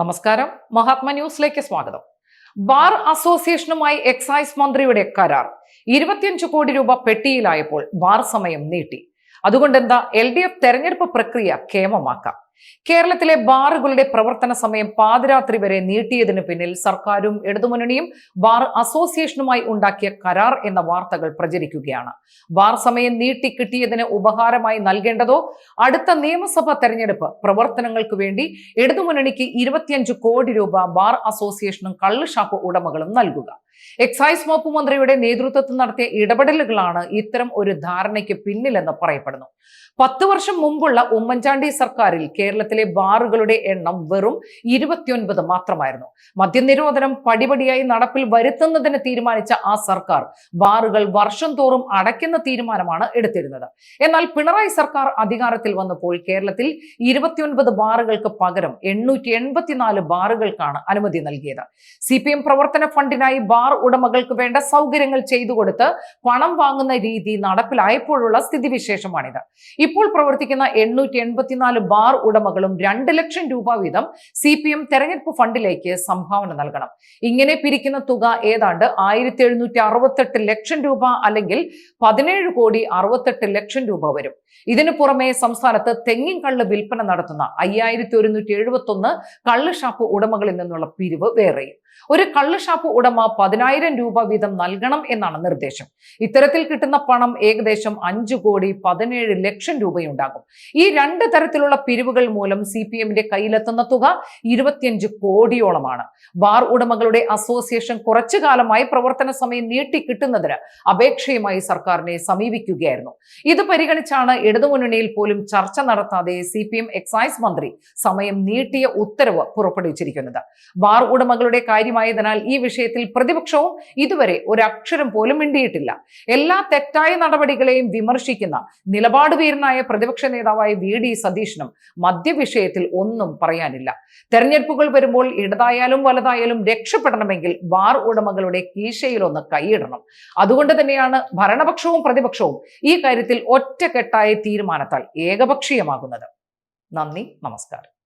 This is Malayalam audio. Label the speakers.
Speaker 1: നമസ്കാരം. മഹാത്മ ന്യൂസിലേക്ക് സ്വാഗതം. ബാർ അസോസിയേഷനുമായി എക്സൈസ് മന്ത്രിയുടെ കരാർ. ഇരുപത്തിയഞ്ചു കോടി രൂപ പെട്ടിയിലായപ്പോൾ ബാർ സമയം നീട്ടി. അതുകൊണ്ട് എന്താ എൽ ഡി എഫ് തെരഞ്ഞെടുപ്പ് പ്രക്രിയ കേമമാക്കാം കേരളത്തിലെ ബാറുകളുടെ പ്രവർത്തന സമയം പാതിരാത്രി വരെ നീട്ടിയതിനു പിന്നിൽ സർക്കാരും ഇടതുമുന്നണിയും ബാർ അസോസിയേഷനുമായി ഉണ്ടാക്കിയ കരാർ എന്ന വാർത്തകൾ പ്രചരിക്കുകയാണ്. ബാർ സമയം നീട്ടി കിട്ടിയതിന് ഉപഹാരമായി നൽകേണ്ടതോ? അടുത്ത നിയമസഭാ തെരഞ്ഞെടുപ്പ് പ്രവർത്തനങ്ങൾക്ക് വേണ്ടി ഇടതുമുന്നണിക്ക് ഇരുപത്തിയഞ്ച് കോടി രൂപ ബാർ അസോസിയേഷനും കള്ളുഷാപ്പ് ഉടമകളും നൽകുക. എക്സൈസ് വകുപ്പ് മന്ത്രിയുടെ നേതൃത്വത്തിൽ നടത്തിയ ഇടപെടലുകളാണ് ഇത്തരം ഒരു ധാരണയ്ക്ക് പിന്നിലെന്ന് പറയപ്പെടുന്നു. പത്ത് വർഷം മുമ്പുള്ള ഉമ്മൻചാണ്ടി സർക്കാരിൽ കേരളത്തിലെ ബാറുകളുടെ എണ്ണം വെറും ഇരുപത്തിയൊൻപത് മാത്രമായിരുന്നു. മദ്യനിരോധനം പടിപടിയായി നടപ്പിൽ വരുത്തുന്നതിന് തീരുമാനിച്ച ആ സർക്കാർ ബാറുകൾ വർഷം തോറും അടയ്ക്കുന്ന തീരുമാനമാണ് എടുത്തിരുന്നത്. എന്നാൽ പിണറായി സർക്കാർ അധികാരത്തിൽ വന്നപ്പോൾ കേരളത്തിൽ ഇരുപത്തിയൊൻപത് ബാറുകൾക്ക് പകരം എണ്ണൂറ്റി ബാറുകൾക്കാണ് അനുമതി നൽകിയത്. സി പ്രവർത്തന ഫണ്ടിനായി ബാർ ഉടമകൾക്ക് വേണ്ട സൗകര്യങ്ങൾ ചെയ്തു കൊടുത്ത് പണം വാങ്ങുന്ന രീതി നടപ്പിലായപ്പോഴുള്ള സ്ഥിതിവിശേഷമാണിത്. ഇപ്പോൾ പ്രവർത്തിക്കുന്ന എണ്ണൂറ്റി എൺപത്തിനാല് ബാർ ഉടമകളും രണ്ട് ലക്ഷം രൂപ വീതം സി പി എം തെരഞ്ഞെടുപ്പ് ഫണ്ടിലേക്ക് സംഭാവന നൽകണം. ഇങ്ങനെ പിരിക്കുന്ന തുക ഏതാണ്ട് ആയിരത്തി എഴുന്നൂറ്റി അറുപത്തെട്ട് ലക്ഷം രൂപ അല്ലെങ്കിൽ പതിനേഴ് കോടി അറുപത്തെട്ട് ലക്ഷം രൂപ വരും. ഇതിനു പുറമെ സംസ്ഥാനത്ത് തെങ്ങിൻ കള്ള് വിൽപ്പന നടത്തുന്ന അയ്യായിരത്തി ഒരുന്നൂറ്റി എഴുപത്തി ഒന്ന് കള്ള് ഷാപ്പ് ഉടമകളിൽ നിന്നുള്ള പിരിവ് വേറെയും. ഒരു കള്ള് ഷാപ്പ് ഉടമ പതിനായിരം രൂപ വീതം നൽകണം എന്നാണ് നിർദ്ദേശം. ഇത്തരത്തിൽ കിട്ടുന്ന പണം ഏകദേശം അഞ്ചു കോടി പതിനേഴ് ലക്ഷം രൂപയുണ്ടാകും. ഈ രണ്ട് തരത്തിലുള്ള പിരിവുകൾ മൂലം സി പി എമ്മിന്റെ കയ്യിലെത്തുന്ന തുക ഇരുപത്തിയഞ്ച് കോടിയോളമാണ്. ബാർ ഉടമകളുടെ അസോസിയേഷൻ കുറച്ചു കാലമായി പ്രവർത്തന സമയം നീട്ടി കിട്ടുന്നതിന് അപേക്ഷയുമായി സർക്കാരിനെ സമീപിക്കുകയായിരുന്നു. ഇത് പരിഗണിച്ചാണ് ഇടതുമുന്നണിയിൽ പോലും ചർച്ച നടത്താതെ സി പി എം എക്സൈസ് മന്ത്രി സമയം നീട്ടിയ ഉത്തരവ് പുറപ്പെടുവിച്ചിരിക്കുന്നത്. ബാർ ഉടമകളുടെ കാര്യമായതിനാൽ ഈ വിഷയത്തിൽ പ്രതിപക്ഷവും ഇതുവരെ ഒരക്ഷരം പോലും മിണ്ടിയിട്ടില്ല. എല്ലാ തെറ്റായ നടപടികളെയും വിമർശിക്കുന്ന നിലപാട് വീരനായ പ്രതിപക്ഷ നേതാവായ വി. ഡി. സതീഷിനും മദ്യവിഷയത്തിൽ ഒന്നും പറയാനില്ല. തെരഞ്ഞെടുപ്പുകൾ വരുമ്പോൾ ഇടതായാലും വലതായാലും രക്ഷപ്പെടണമെങ്കിൽ ബാർ ഉടമകളുടെ കീശയിലൊന്ന് കൈയിടണം. അതുകൊണ്ട് തന്നെയാണ് ഭരണപക്ഷവും പ്രതിപക്ഷവും ഈ കാര്യത്തിൽ ഒറ്റക്കെട്ടായ തീരുമാനത്താൽ ഏകപക്ഷീയമാകുന്നത്. നന്ദി നമസ്കാരം.